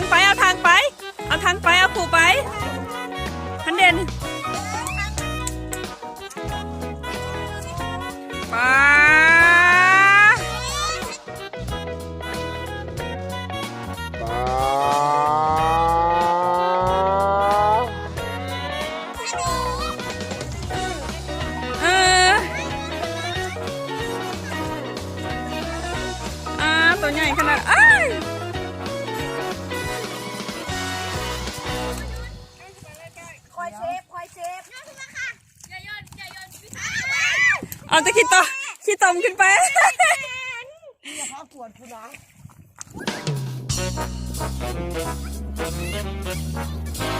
างไปเอาทางไป เอาทางไปเอาขู่ไปทันเด่นปาเอออ่าตัวใหญ่ขนาดเอ้ย เอาจะขี้ตมขี้ตมขึ้นไปอย่าพาปวดกูนะเ